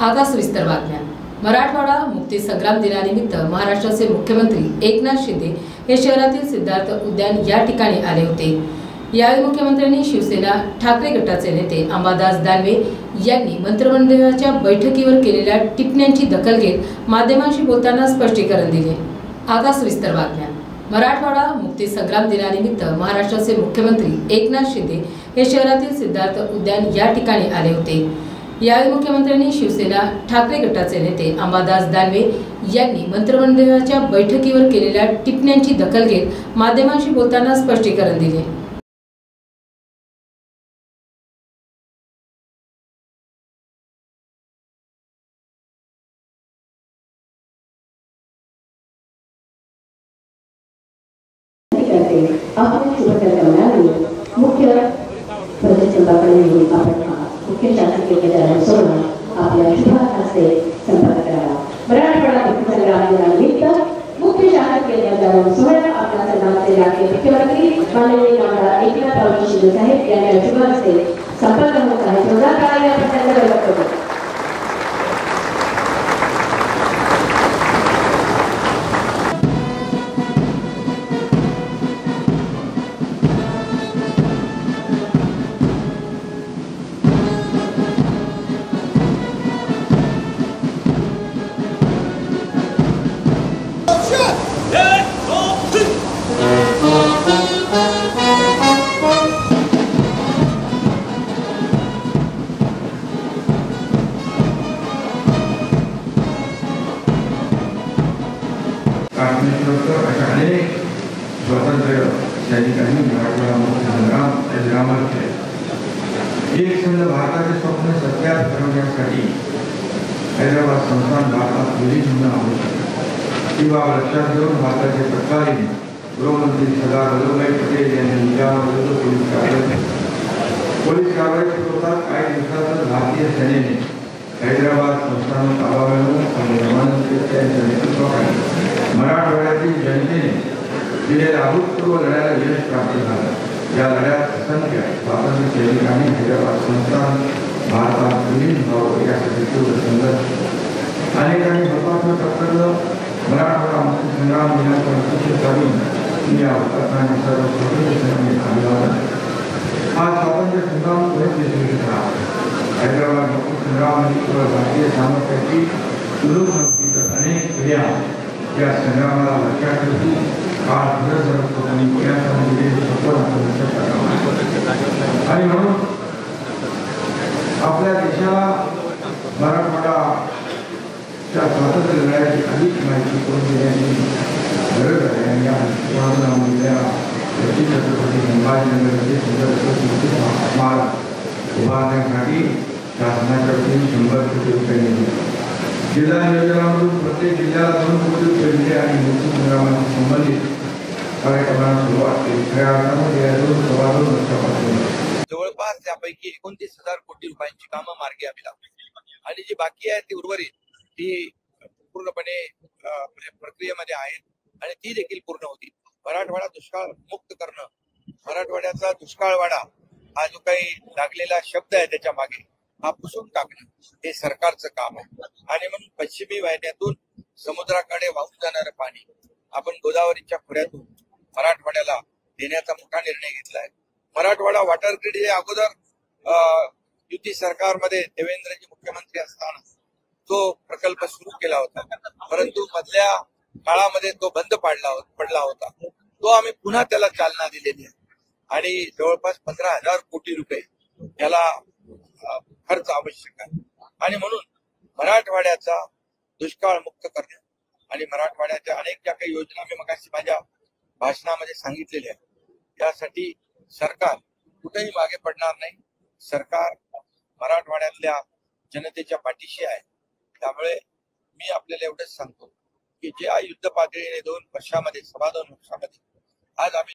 आता सविस्तर बातम्या. मराठवाडा मुक्ती संग्राम दिनानिमित्त महाराष्ट्राचे मुख्यमंत्री एकनाथ शिंदे हे शहरातील सिद्धार्थ उद्यान या ठिकाणी आले होते. यावेळी मुख्यमंत्र्यांनी शिवसेना ठाकरे गटाचे नेते अंबादास दानवे यांनी मंत्रिमंडळाच्या बैठकीवर केलेल्या टिप्पण्यांची दखल घेत माध्यमांशी बोलताना स्पष्टीकरण दिले. आता सविस्तर बातम्या. मराठवाडा मुक्ती संग्राम दिनानिमित्त महाराष्ट्राचे मुख्यमंत्री एकनाथ शिंदे हे शहरातील सिद्धार्थ उद्यान या ठिकाणी आले होते. यावेळी मुख्यमंत्र्यांनी शिवसेना ठाकरे गटाचे नेते अंबादास दानवे यांनी मंत्रिमंडळाच्या बैठकीवर केलेल्या टिप्पण्यांची दखल घेत माध्यमांशी बोलताना स्पष्टीकरण दिले. आपण मुख्य आपण मुख्य शासकीय गजानन सोडून आपल्या शुभारंभाचे संपर्क करावा मराठवाडा मुक्ती संग्राम मुख्य शासकीय गजानन सोहळा आपल्या सर्वांचे राज्य मुख्यमंत्री माननीय आमदार एकनाथ शिंदे साहेब यांच्या शुभारंभाचे संपर्क होत आहे. जोरदार टाळ्या आपण त्यांचा गौरव करू काश्मीर अशा अनेक सैनिकांनी मराठवाडा मुक्ती संग्राम संग्रामात केले एक संघ भारताचे स्वप्न सत्यात करण्यासाठी हैदराबाद संस्थान भारतात विलीन होणं आवश्यक. ही लक्षात घेऊन भारताचे तत्कालीन गृहमंत्री सरदार वल्लभभाई पटेल यांनी निजामाविरुद्ध पोलीस कारवाई पोलीस कारवाई विरोधात काही दिवसातच भारतीय सेनेने हैदराबाद संस्थान ताबा मिळवून आणि प्रधानमंत्र्यांच्या यांच्या नेतृत्वाखाली मराठवाड्यातील जनतेने दिलेल्या अभूतपूर्व लढ्याला यश प्राप्त झालं. या लढ्यात असंख्य स्वातंत्र्य सैनिकांनी हैदराबाद संस्थान भारतात विलीन व्हावं यासाठी तीव्र संघर्ष. अनेकांनी हुतात्मा पत्करलं मराठवाडा मुक्तीसंग्राम दिनाचा दिनाचं करून या हुतात्म्यांना सर्व स्वतंत्र सेनानी अभिवादन हा स्वातंत्र्य संग्राम पुढे यशस्वी झाला हैदराबाद मुक्ती संग्राम आणि भारतीय सामर्थ्याची सुरू अनेक क्रिया या संग्रामाला लक्षात ठेवतील काळ पुढे सरकतो आणि पुण्यासाठी दिलेली सफल आपण लक्षात आणि म्हणून आपल्या देशाला मराठवाडा त्या स्वातंत्र्य लढ्याची अधिक माहिती करून देण्याची गरज आहे. आणि या दिलेल्या छत्रपती संभाजीनगरचे सुंदर स्मृती उभारण्यासाठी शासनाच्या वतीने शंभर कोटी रुपये जिल्हा नियोजनामधून प्रत्येक जिल्ह्याला दोन कोटी रुपये दिले आणि मृत्यू संग्रामाशी संबंधित कार्यक्रमाला सुरुवात केली. खऱ्या अर्थामध्ये या दोन सव्वा दोन वर्षापासून जवळपास त्यापैकी एकोणतीस हजार कोटी रुपयांची कामं मार्गी आम्ही लावली. आणि जी बाकी आहे ती उर्वरित ती पूर्णपणे म्हणजे प्रक्रियेमध्ये आहेत आणि ती देखील पूर्ण होती मराठवाडा दुष्काळ मुक्त करणं मराठवाड्याचा दुष्काळ वाडा हा जो काही लागलेला शब्द आहे त्याच्यामागे हा पुसून टाकणं हे सरकारचं काम आहे. आणि म्हणून पश्चिमी वाहिन्यातून समुद्राकडे वाहून जाणारं पाणी आपण गोदावरीच्या खोऱ्यातून मराठवाड्याला देण्याचा मोठा निर्णय घेतलाय मराठवाडा वॉटर ग्रीड हे अगोदर अं, युती सरकारमध्ये देवेंद्रजी मुख्यमंत्री असताना तो प्रकल्प सुरू केला होता. परंतु मधल्या काळामध्ये तो बंद पाडला पडला होता. तो आम्ही पुन्हा त्याला चालना दिलेली आहे. आणि जवळपास पंधरा हजार कोटी रुपये याला खर्च आवश्यक आहे. आणि म्हणून मराठवाड्याचा दुष्काळ मुक्त करणे आणि मराठवाड्याच्या अनेक ज्या काही योजना मी मगाशी माझ्या भाषणामध्ये सांगितलेल्या यासाठी सरकार कुठेही मागे पडणार नाही. सरकार मराठवाड्यातल्या जनतेच्या पाठीशी आहे. त्यामुळे मी आपल्याला एवढंच सांगतो की ज्या युद्ध पातळीने दोन वर्षामध्ये सव्वा दोन वर्षामध्ये आज आम्ही